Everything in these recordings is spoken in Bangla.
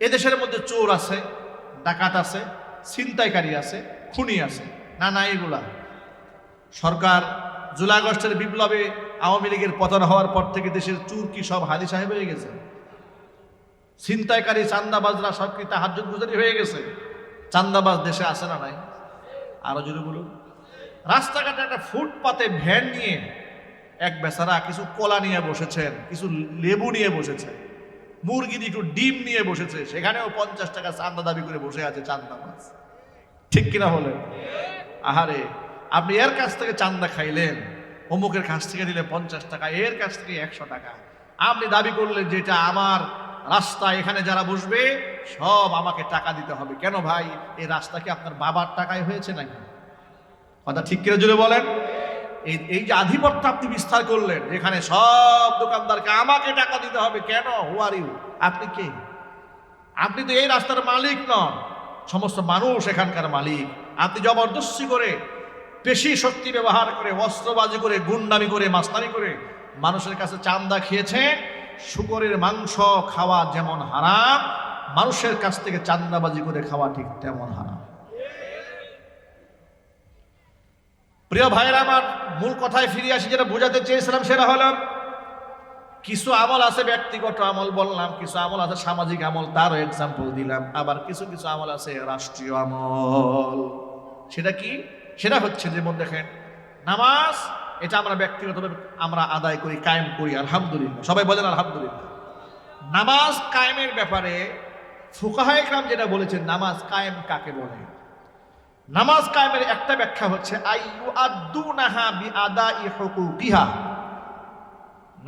এদেশের মধ্যে চোর আছে, ডাকাত আছে, ছিনতাইকারী আছে, খুনি আছে না না এগুলা। সরকার জুলাই আগস্টের বিপ্লবে আওয়ামী লীগের পতন হওয়ার পর থেকে দেশের চুর কি সব হাদি সাহেব হয়ে গেছে? ছিনতাইকারী চান্দাবাজরা সব কি তাহাজ গুজারি হয়ে গেছে? চান্দাবাজ দেশে আসে না নাই? আরও জোরে বলুন। রাস্তাঘাটে একটা ফুটপাতে ভ্যান নিয়ে এক বেচারা কিছু কলা নিয়ে বসেছেন, কিছু লেবু নিয়ে বসেছে মুরগি একটু ডিম নিয়ে বসেছে, সেখানেও পঞ্চাশ টাকা চান্দা দাবি করে বসে আছে চান্দা মাছ। ঠিক কিনা বলে আহারে, আপনি এর কাছ থেকে চান্দা খাইলেন, অমুকের কাছ থেকে দিলে পঞ্চাশ টাকা, এর কাছ থেকে একশো টাকা। আপনি দাবি করলেন যেটা আমার রাস্তা, এখানে যারা বসবে, সব আমাকে টাকা দিতে হবে। কেন ভাই? এই রাস্তা কি আপনার বাবার টাকায় হয়েছে নাকি? কথা ঠিক করে জুড়ে বলেন? এই এই যে আধিপত্য আপনি বিস্তার করলেন, এখানে সব দোকানদারকে আমাকে টাকা দিতে হবে, কেন? হু আর ইউ আপনি কে? আপনি তো এই রাস্তার মালিক নন। সমস্ত মানুষ এখানকার মালিক। আপনি জবরদস্তি করে পেশি শক্তি ব্যবহার করে, অস্ত্রবাজি করে, গুন্ডামি করে, মাস্তানি করে মানুষের কাছে চান্দা খেয়েছে। শুকরের মাংস খাওয়া যেমন হারাম, মানুষের কাছ থেকে চান্দাবাজি করে খাওয়া ঠিক তেমন হারাম। প্রিয় ভাইয়েরা, আমার মূল কথায় ফিরে আসি, যেটা বোঝাতে চেয়েছিলাম সেটা হলো, কিছু আমল আছে ব্যক্তিগত আমল বললাম, কিছু আমল আছে সামাজিক আমল, তারও এক্সাম্পল দিলাম, আবার কিছু কিছু আমল আছে রাষ্ট্রীয় আমল। সেটা কি? সেটা হচ্ছে যেমন দেখেন, নামাজ, এটা আমরা ব্যক্তিগতভাবে আমরা আদায় করি, কায়েম করি, আলহামদুলিল্লাহ। সবাই বলেন আলহামদুলিল্লাহ। নামাজ কায়েমের ব্যাপারে ফুকাহায় কাম যেটা বলেছেন, নামাজ কায়েম কাকে বলে? নামাজ কায়েমের একটা ব্যাখ্যা হচ্ছে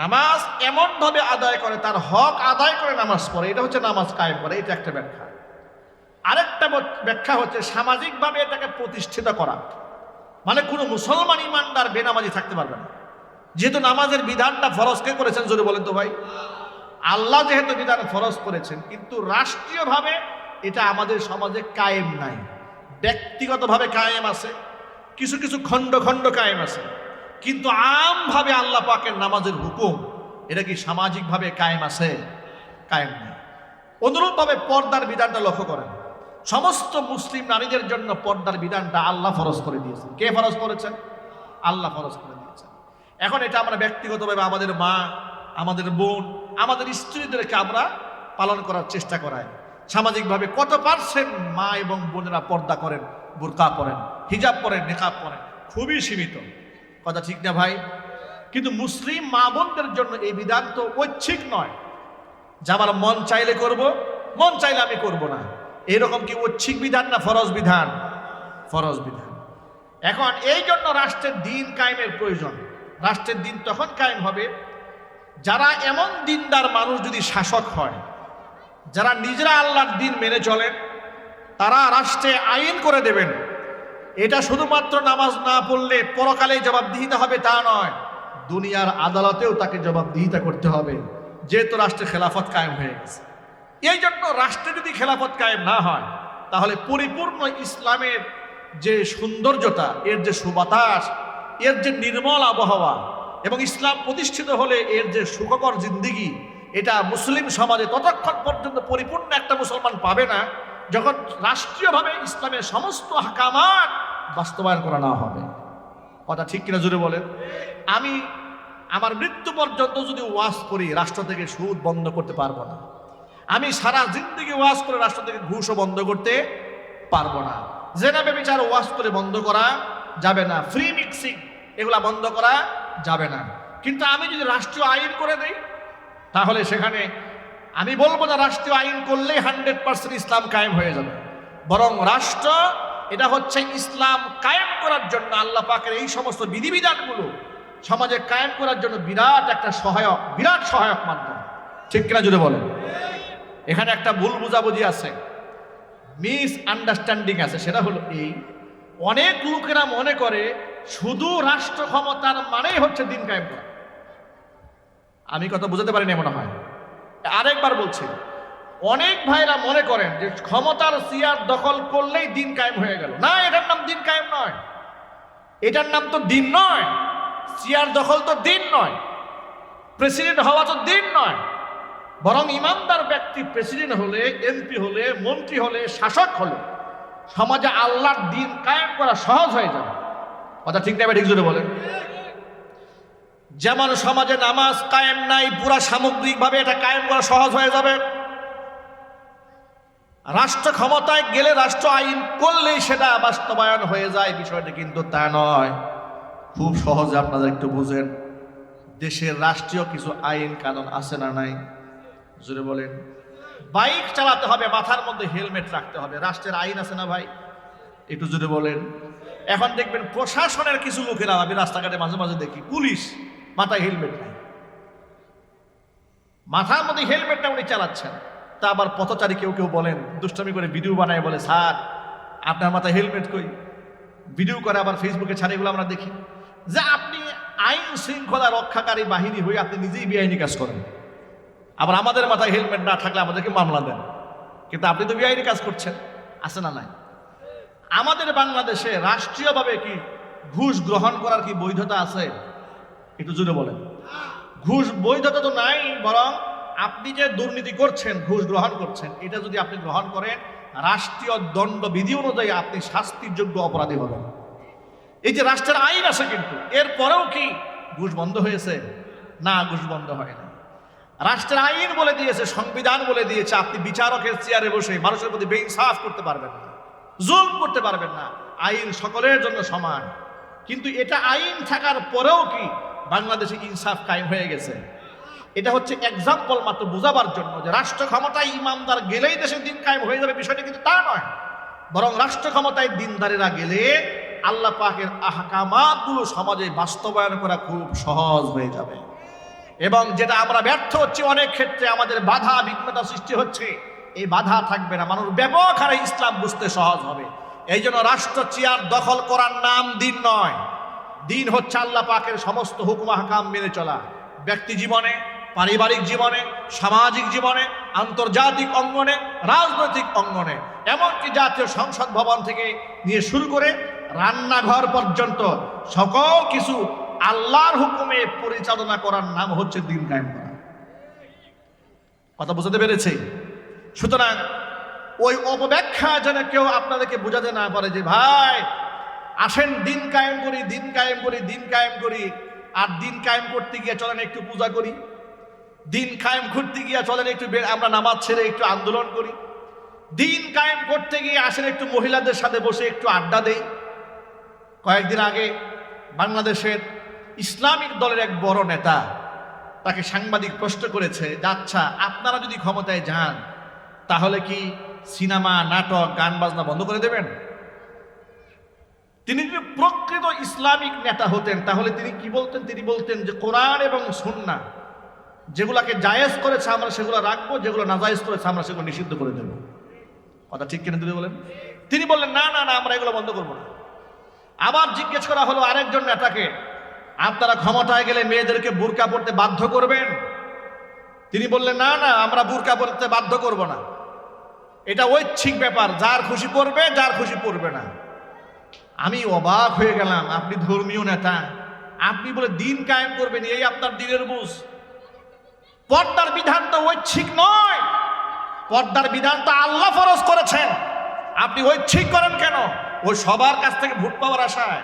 নামাজ এমন ভাবে আদায় করে, তার হক আদায় করে নামাজ পড়ে, এটা হচ্ছে নামাজ কায়েম করে, এটা একটা ব্যাখ্যা। আরেকটা ব্যাখ্যা হচ্ছে, সামাজিকভাবে এটাকে প্রতিষ্ঠিত করা। মানে কোনো মুসলমান ইমানদার বেনামাজি থাকতে পারবে না। যেহেতু নামাজের বিধানটা ফরজ, কে করেছেন যদি বলেন তো ভাই? আল্লাহ যেহেতু বিধান ফরজ করেছেন, কিন্তু রাষ্ট্রীয়ভাবে এটা আমাদের সমাজে কায়েম নাই। ব্যক্তিগতভাবে কায়েম আছে, কিছু কিছু খণ্ড খণ্ড কায়েম আছে, কিন্তু আমভাবে আল্লাহ পাকের নামাজের হুকুম, এটা কি সামাজিকভাবে কায়েম আছে? কায়েম নেই। অনুরূপভাবে পর্দার বিধানটা লক্ষ্য করেন। সমস্ত মুসলিম নারীদের জন্য পর্দার বিধানটা আল্লাহ ফরজ করে দিয়েছেন। কে ফরজ করেছেন? আল্লাহ ফরজ করে দিয়েছেন। এখন এটা আমরা ব্যক্তিগতভাবে আমাদের মা, আমাদের বোন, আমাদের স্ত্রীদেরকে আমরা পালন করার চেষ্টা করাই। সামাজিকভাবে কত পার্সেন্ট মা এবং বোনেরা পর্দা করেন, বোরকা পরেন, হিজাব পরেন, নেকাব পরেন, খুবই সীমিত। কথা ঠিক না ভাই? কিন্তু মুসলিম মা বোনদের জন্য এই বিধান তো ঐচ্ছিক নয়। যে আমার মন চাইলে করব, মন চাইলে আমি করব না। এরকম কি ঐচ্ছিক বিধান না ফরজ বিধান? ফরজ বিধান। এখন এই জন্য রাষ্ট্রের দিন কায়েমের প্রয়োজন। রাষ্ট্রের দিন তখন কায়েম হবে। যারা এমন দিনদার মানুষ যদি শাসক হয় যারা নিজেরা আল্লাহর দিন মেনে চলেন, তারা রাষ্ট্রে আইন করে দেবেন। এটা শুধুমাত্র নামাজ না পড়লে পরকালে জবাবদিহিতা হবে তা নয়, দুনিয়ার আদালতেও তাকে জবাবদিহিতা করতে হবে, যেহেতু রাষ্ট্রে খেলাফত কায়েম হয়ে গেছে। এই জন্য রাষ্ট্রে যদি খেলাফত কায়েম না হয়, তাহলে পরিপূর্ণ ইসলামের যে সৌন্দর্যতা, এর যে সুবাতাস, এর যে নির্মল আবহাওয়া এবং ইসলাম প্রতিষ্ঠিত হলে এর যে সুখকর জিন্দিগি এটা মুসলিম সমাজে ততক্ষণ পর্যন্ত পরিপূর্ণ একটা মুসলমান পাবে না যখন রাষ্ট্রীয়ভাবে ইসলামের সমস্ত হাকামাত বাস্তবায়ন করা না হবে। কথা ঠিক কিনা জুড়ে বলেন? আমি আমার মৃত্যু পর্যন্ত যদি ওয়াজ করি, রাষ্ট্র থেকে সুদ বন্ধ করতে পারব না। আমি সারা জিন্দগি ওয়াজ করে রাষ্ট্র থেকে ঘুষও বন্ধ করতে পারব না। জেনাবে বিচার ওয়াজ করে বন্ধ করা যাবে না। ফ্রি মিক্সিং এগুলা বন্ধ করা যাবে না। কিন্তু আমি যদি রাষ্ট্রীয় আইন করে দেই তাহলে সেখানে আমি বলব না রাষ্ট্রীয় আইন করলেই হান্ড্রেড পার্সেন্ট ইসলাম কায়েম হয়ে যাবে। বরং রাষ্ট্র এটা হচ্ছে ইসলাম কায়েম করার জন্য আল্লাহ পাকের এই সমস্ত বিধিবিধানগুলো সমাজে কায়েম করার জন্য বিরাট একটা সহায়ক, বিরাট সহায়ক মাধ্যম। ঠিক কিনা যদি বলেন? এখানে একটা ভুল বুঝাবুঝি আছে। মিস আন্ডারস্ট্যান্ডিং আছে, সেটা হলো এই, অনেক লোকেরা মনে করে শুধু রাষ্ট্র ক্ষমতার মানেই হচ্ছে দিন কায়েম করা। আমি কথা বুঝাতে পারিনি মনে হয়। আরেকবার বলছি, অনেক ভাইরা মনে করেন যে ক্ষমতার সিয়ার দখল করলেই দিন কায়েম হয়ে গেল। না, এটার নাম দিন কায়েম নয়। এটার নাম তো দিন নয়। সিয়ার দখল তো দিন নয়। প্রেসিডেন্ট হওয়া তো দিন নয়। বরং ইমানদার ব্যক্তি প্রেসিডেন্ট হলে, এমপি হলে, মন্ত্রী হলে, শাসক হলে, সমাজে আল্লাহর দিন কায়েম করা সহজ হয়ে যাবে। কথা ঠিক নেবে ঠিক জোরে বলেন। যেমন সমাজে নামাজ কায়েম নাই পুরা সামগ্রিকভাবে এটা কায়েম করা সহজ হয়ে যাবে। রাষ্ট্র ক্ষমতায় গেলে রাষ্ট্র আইন করলেই সেটা বাস্তবায়ন হয়ে যায়, বিষয়টা কিন্তু তা নয়। খুব সহজে আপনারা একটু বুঝেন, দেশের রাষ্ট্রীয় কিছু আইন কানুন আছে না নাই? জুড়ে বলেন। বাইক চালাতে হবে, মাথার মধ্যে হেলমেট রাখতে হবে, রাষ্ট্রের আইন আছে না ভাই? একটু জুড়ে বলেন। এখন দেখবেন প্রশাসনের কিছু লোকেরা, আমি রাস্তাঘাটে মাঝে মাঝে দেখি, পুলিশ। মাথায় হেলমেট নাই। মাথার মধ্যে হেলমেটটা উনি চালাচ্ছেন। তা আবার পথচারী কেউ কেউ বলেন, দুষ্টামি করে ভিডিও বানায় বলে, স্যার, আপনার মাথায় হেলমেট কই? ভিডিও করে আবার ফেসবুকে ছাড়ে এগুলো আমরা দেখি। যে আপনি আইন শৃঙ্খলা রক্ষাকারী বাহিনী হয়ে আপনি নিজেই বেআইনি কাজ করেন। আবার আমাদের মাথায় হেলমেট না থাকলে আমাদেরকে মামলা দেন। কিন্তু আপনি তো বেআইনি কাজ করছেন। আছে না নাই? আমাদের বাংলাদেশে রাষ্ট্রীয়ভাবে কি ঘুষ গ্রহণ করার কি বৈধতা আছে? একটু জুড়ে বলেন। ঘুষ বৈধতা তো নাই, বরং আপনি যে দুর্নীতি করছেন, ঘুষ গ্রহণ করছেন, এটা যদি আপনি গ্রহণ করেন, রাষ্ট্রীয় দণ্ডবিধি অনুযায়ী আপনি শাস্তির যোগ্য অপরাধী হবেন। এই যে রাষ্ট্রের আইন আছে কিন্তু এরপরেও কি ঘুষ বন্ধ হয়েছে? না, ঘুষ বন্ধ হয় না রাষ্ট্রের আইন বলে দিয়েছে, সংবিধান বলে দিয়েছে, আপনি বিচারকের চেয়ারে বসে মানুষের প্রতি বেইনসাফ করতে পারবেন না জুল করতে পারবেন না। আইন সকলের জন্য সমান। কিন্তু এটা আইন থাকার পরেও কি বাংলাদেশে ইনসাফ কায়েম হয়ে গেছে। এটা হচ্ছে এক্সাম্পল মাত্র বোঝাবার জন্য যে রাষ্ট্র ক্ষমতায় ইমামদার গেলেই দেশের দিন কায়েম হয়ে যাবে, বিষয়টা কিন্তু তা নয়। বরং রাষ্ট্র ক্ষমতায় দিনদারেরা গেলে আল্লাহ পাকের আহকামাতগুলো সমাজে বাস্তবায়ন করা খুব সহজ হয়ে যাবে। এবং যেটা আমরা ব্যর্থ হচ্ছি, অনেক ক্ষেত্রে আমাদের বাধা বিঘ্নতা সৃষ্টি হচ্ছে। এই বাধা থাকবে না, মানুষ ব্যাপক হারে ইসলাম বুঝতে সহজ হবে। এই জন্য রাষ্ট্র চেয়ার দখল করার নাম দিন নয়। দিন হচ্ছে আল্লাহ পাকের সমস্ত হুকুম হাকাম মেনে চলা। ব্যক্তি জীবনে, পারিবারিক জীবনে, সামাজিক জীবনে, আন্তর্জাতিক অঙ্গনে, রাজনৈতিক অঙ্গনে, এমনকি জাতীয় সংসদ ভবন থেকে নিয়ে শুরু করে রান্নাঘর পর্যন্ত সকল কিছু আল্লাহর হুকুমে পরিচালনা করার নাম হচ্ছে দিন কায়েম করা। কথা বুঝতে পেরেছে? সুতরাং ওই অপব্যাখ্যা যেন কেউ আপনাদেরকে বোঝাতে না পারে যে, ভাই আসেন, দিন কায়েম করি, দিন কায়েম করি, দিন কায়েম করি। আর দিন কায়েম করতে গিয়ে চলেন একটু পূজা করি। দিন কায়েম করতে গিয়ে চলেন একটু আমরা নামাজ ছেড়ে একটু আন্দোলন করি। দিন কায়েম করতে গিয়ে আসেন একটু মহিলাদের সাথে বসে একটু আড্ডা দেই। কয়েকদিন আগে বাংলাদেশের ইসলামিক দলের এক বড় নেতা তাকে সাংবাদিক প্রশ্ন করেছে যাচ্ছা আপনারা যদি ক্ষমতায় যান, তাহলে কি সিনেমা, নাটক, গান, বাজনা বন্ধ করে দেবেন? তিনি যদি প্রকৃত ইসলামিক নেতা হতেন, তাহলে তিনি কি বলতেন? তিনি বলতেন যে কোরআন এবং সুন্না যেগুলাকে জায়েজ করেছে আমরা সেগুলো রাখব, যেগুলো নাজায়েজ করেছে আমরা সেগুলো নিষিদ্ধ করে দেবো। কথা ঠিক কিনা তিনি বলেন? তিনি বললেন, না না না, আমরা এগুলো বন্ধ করব না। আবার জিজ্ঞেস করা হলো আরেকজন নেতাকে আপনারা ক্ষমতায় গেলে মেয়েদেরকে বুরকা পড়তে বাধ্য করবেন? তিনি বললেন, না না, আমরা বুরকা পড়তে বাধ্য করব না। এটা ঐচ্ছিক ব্যাপার, যার খুশি পড়বে যার খুশি পড়বে না। আমি অবাক হয়ে গেলাম, আপনি ধর্মীয় নেতা। আপনি বলে দিন কায়েম করবেন, এই আপনার দিনের বুঝ। পর্দার বিধান তো ঐচ্ছিক নয়। পর্দার বিধান তো আল্লাহ ফরজ করেছেন। আপনি ঐচ্ছিক করেন কেন? ওই সবার কাছ থেকে ভোট পাওয়ার আশায়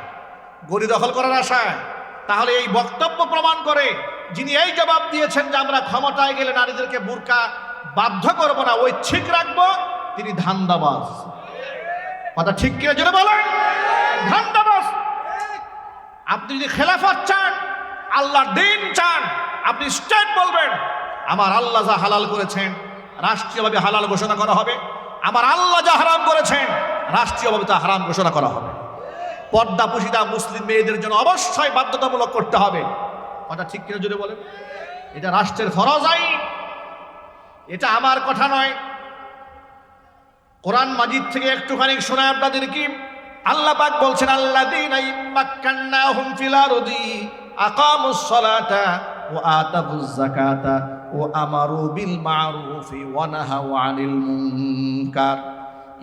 গড়ি দখল করার আশায়। তাহলে এই বক্তব্য প্রমাণ করে যিনি এই জবাব দিয়েছেন যে আমরা ক্ষমতায় গেলে নারীদেরকে বুরকা বাধ্য করব না, ঐচ্ছিক রাখব, তিনি ধান্দাবাজ। কথা ঠিক কিনা জোরে বলেন? ধান্দাবাজ। আপনি যদি খেলাফত চান, আল্লাহর দিন চান, আপনি স্ট্রেট বলবেন, আমার আল্লাহ যা হালাল করেছেন, রাষ্ট্রীয়ভাবে হালাল ঘোষণা করা হবে। আমার আল্লাহ যা হারাম করেছেন, রাষ্ট্রীয়ভাবে তা হারাম ঘোষণা করা হবে। পর্দা পুশিদা মুসলিম মেয়েদের জন্য অবশ্যই বাধ্যতামূলক করতে হবে। কথা ঠিক কিনা যদি বলেন? এটা রাষ্ট্রের ফরজ আইন। এটা আমার কথা নয়। কোরআন মাজিদ থেকে একটুখানি শোনা আপনাদের কি আল্লাহ পাক বলছেন, আল্লাযীনা ইম্মাক্কান্নাহুম ফিল আরদি আকামুস সালাতা ওয়া আতাবুজ যাকাতা ওয়া আমারু বিল মা'রুফি ওয়া নাহাউ আনিল মুনকার।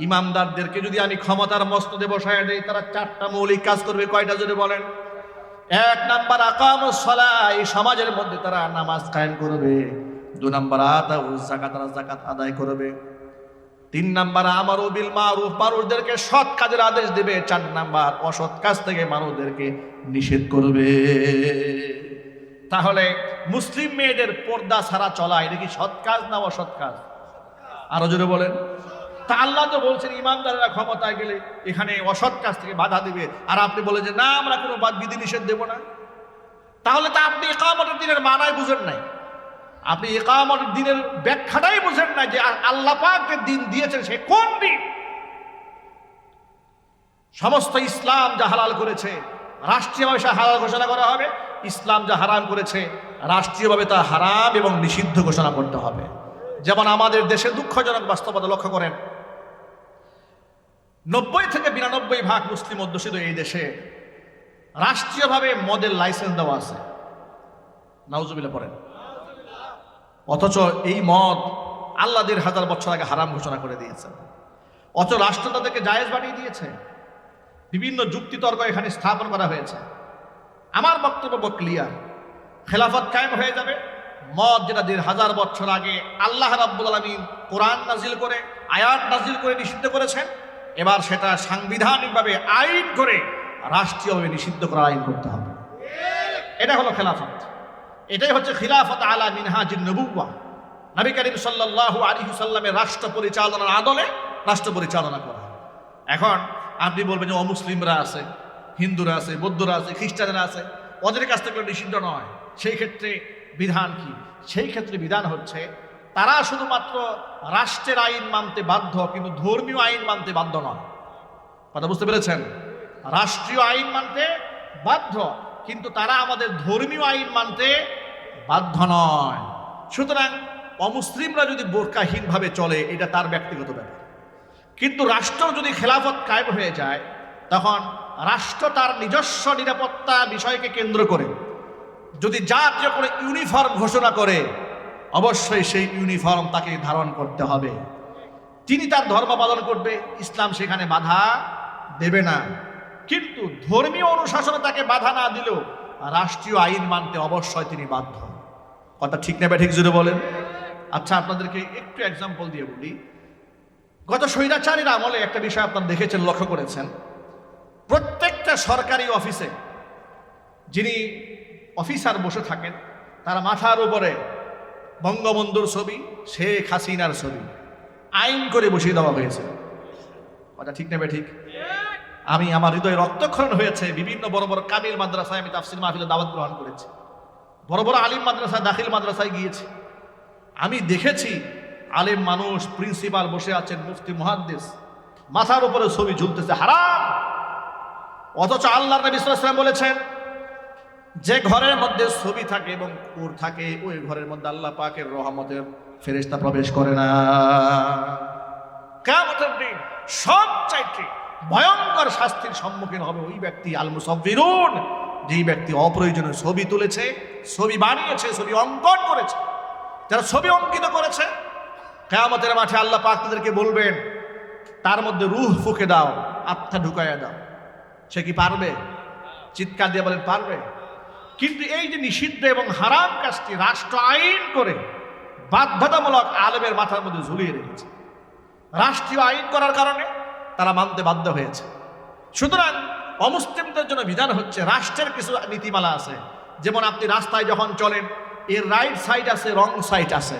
ইমামদারদেরকে যদি আমি ক্ষমতার মস্তদে বসায় দেই, তারা চারটা মৌলিক কাজ করবে। কয়টা যদি বলেন? এক নাম্বার, আকামুস সালাহ, এই সমাজের মধ্যে তারা নামাজ কায়েম করবে। দু নাম্বার আদা জাকাত তারা জাকাত আদায় করবে। তিন নাম্বার আমার বিল মারুফ, মানুষদেরকে সৎ কাজের আদেশ দেবে। চার নাম্বার, অসৎ কাজ থেকে মানুষদেরকে নিষেধ করবে। তাহলে মুসলিম মেয়েদের পর্দা ছাড়া চলা, এটা কি সৎ কাজ না অসৎ কাজ? আরও জোরে বলেন। তা আল্লাহ তো বলছেন, ইমানদারেরা ক্ষমতায় গেলে এখানে অসৎ কাজ থেকে বাধা দিবে। আর আপনি বলে যে, না, আমরা কোনো বিধি নিষেধ দেব না। তাহলে তা আপনি একামতের দিনের মানায় বুঝেন নাই। আপনি একামতের দিনের ব্যাখ্যাটাই বুঝেন না যে আল্লাহ পাক দিন দিয়েছেন, সে কোন দিন? সমস্ত ইসলাম যা হালাল করেছে, রাষ্ট্রীয়ভাবে সে হালাল ঘোষণা করা হবে। ইসলাম যা হারাম করেছে, রাষ্ট্রীয়ভাবে তা হারাম এবং নিষিদ্ধ ঘোষণা করতে হবে। যেমন আমাদের দেশে দুঃখজনক বাস্তবতা লক্ষ্য করেন। নব্বই থেকে বিরানব্বই ভাগ মুসলিম অধ্যুষিত এই দেশে রাষ্ট্রীয়ভাবে মদের লাইসেন্স দেওয়া আছে। নাউজুবিল্লা পড়েন। অথচ এই মদ আল্লাহ হাজার বছর আগে হারাম ঘোষণা করে দিয়েছে। অথচ রাষ্ট্র তাদেরকে জায়েজ বানিয়ে দিয়েছে। বিভিন্ন যুক্তিতর্ক এখানে স্থাপন করা হয়েছে। আমার বক্তব্য ক্লিয়ার খেলাফত কায়েম হয়ে যাবে। মদ যেটা দেড় হাজার বছর আগে আল্লাহ রাব্বুল আলমিন কোরআন নাজিল করে, আয়াত নাজিল করে নিষিদ্ধ করেছেন, এবার সেটা সাংবিধানিকভাবে আইন করে রাষ্ট্রীয়ভাবে নিষিদ্ধ করার আইন করতে হবে। এটা হলো খেলাফত। এটাই হচ্ছে খিলাফত আলা মিনহাজিন নবুয়া নবী করিম সাল্লাল্লাহু আলাইহি সাল্লামের রাষ্ট্র পরিচালনার আদলে রাষ্ট্র পরিচালনা করা এখন আপনি বলবেন যে অমুসলিমরা আছে, হিন্দুরা আছে, বৌদ্ধরা আছে, খ্রিস্টানরা আছে, ওদের কাছ থেকে নিষিদ্ধ নয়। সেই ক্ষেত্রে বিধান কি? সেই ক্ষেত্রে বিধান হচ্ছে তারা শুধুমাত্র রাষ্ট্রের আইন মানতে বাধ্য কিন্তু ধর্মীয় আইন মানতে বাধ্য নয়। কথা বুঝতে পেরেছেন? রাষ্ট্রীয় আইন মানতে বাধ্য কিন্তু তারা আমাদের ধর্মীয় আইন মানতে বাধ্য নয়। সুতরাং অমুসলিমরা যদি বোরকাহীনভাবে চলে, এটা তার ব্যক্তিগত ব্যাপার। কিন্তু রাষ্ট্র যদি খেলাফত কায়েম হয়ে যায়, তখন রাষ্ট্র তার নিজস্ব নিরাপত্তা বিষয়কে কেন্দ্র করে। যদি জাতীয় করে ইউনিফর্ম ঘোষণা করে, অবশ্যই সেই ইউনিফর্ম তাকে ধারণ করতে হবে। তিনি তার ধর্ম পালন করবে, ইসলাম সেখানে বাধা দেবে না। কিন্তু ধর্মীয় অনুশাসনে তাকে বাধা না দিলেও রাষ্ট্রীয় আইন মানতে অবশ্যই তিনি বাধ্য। কথা ঠিক নেবে ঠিক জুড়ে বলেন। আচ্ছা আপনাদেরকে একটু এক্সাম্পল দিয়ে বলি। গত স্বৈরাচারীর আমলে একটা বিষয় আপনারা দেখেছেন, লক্ষ্য করেছেন। প্রত্যেকটা সরকারি অফিসে যিনি অফিসার বসে থাকেন, তার মাথার উপরে বঙ্গবন্ধুর ছবি, শেখ হাসিনার ছবি। আইন করে বসিয়ে দেওয়া হয়েছে। কথা ঠিক নেবে ঠিক আমি, আমার হৃদয়ে রক্তক্ষরণ হয়েছে। বিভিন্ন বড় বড় কামিল মাদ্রাসায় আমি তাফসিল মাহফিলে দাওয়াত গ্রহণ করেছি। বড় বড় আলিম মাদ্রাসায়, দাখিল মাদ্রাসায় গিয়েছি। আমি দেখেছি আলেম মানুষ, প্রিন্সিপাল বসে আছেন, মুফতি, মুহাদ্দিস। মাথার উপরে ছবি ঝুলতেছে, হারাম! অথচ আল্লাহ নবী আলাইহি বলেছেন, যে ঘরের মধ্যে ছবি থাকে এবং কুর থাকে, ওই ঘরের মধ্যে আল্লাহ পাকের রহমতের ফেরেশতা প্রবেশ করে না। কিয়ামতের দিন সবচাইতে ভয়ঙ্কর শাস্তির সম্মুখীন হবে ওই ব্যক্তি আল মুসাফিরুন যেই ব্যক্তি অপ্রয়োজনীয় ছবি তুলেছে, ছবি বানিয়েছে, ছবি অঙ্কন করেছে, যারা ছবি অঙ্কিত করেছে, কেয়ামতের মাঠে আল্লাহ পাক তাদেরকে বলবেন, তার মধ্যে রুহ ফুকে দাও, আত্মা ঢুকাইয়া দাও। সে কি পারবে? চিৎকার দিয়ে বলেন, পারবে। কিন্তু এই যে নিষিদ্ধ এবং হারাম কাজটি রাষ্ট্র আইন করে বাধ্যতামূলক আলেমের মাথার মধ্যে ঝুলিয়ে রেখেছে। রাষ্ট্রীয় আইন করার কারণে তারা মানতে বাধ্য হয়েছে। সুতরাং অমুসলিমদের জন্য বিধান হচ্ছে, রাষ্ট্রের কিছু নীতিমালা আছে। যেমন আপনি রাস্তায় যখন চলেন, এর রাইট সাইড আছে রং সাইড আছে।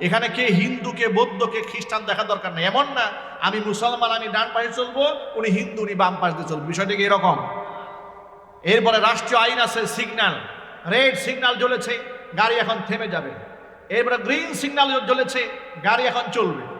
এখানে কে হিন্দু, কে বৌদ্ধ, কে খ্রিস্টান দেখা দরকার নেই। এমন না, আমি মুসলমান, আমি ডান পাশে চলবো, উনি হিন্দু, উনি বাম পাশ দিয়ে চলবো। বিষয়টি কি এরকম? এরপরে রাষ্ট্রীয় আইন আছে সিগন্যাল রেড সিগন্যাল জ্বলেছে, গাড়ি এখন থেমে যাবে। এরপরে গ্রিন সিগন্যাল জ্বলেছে, গাড়ি এখন চলবে।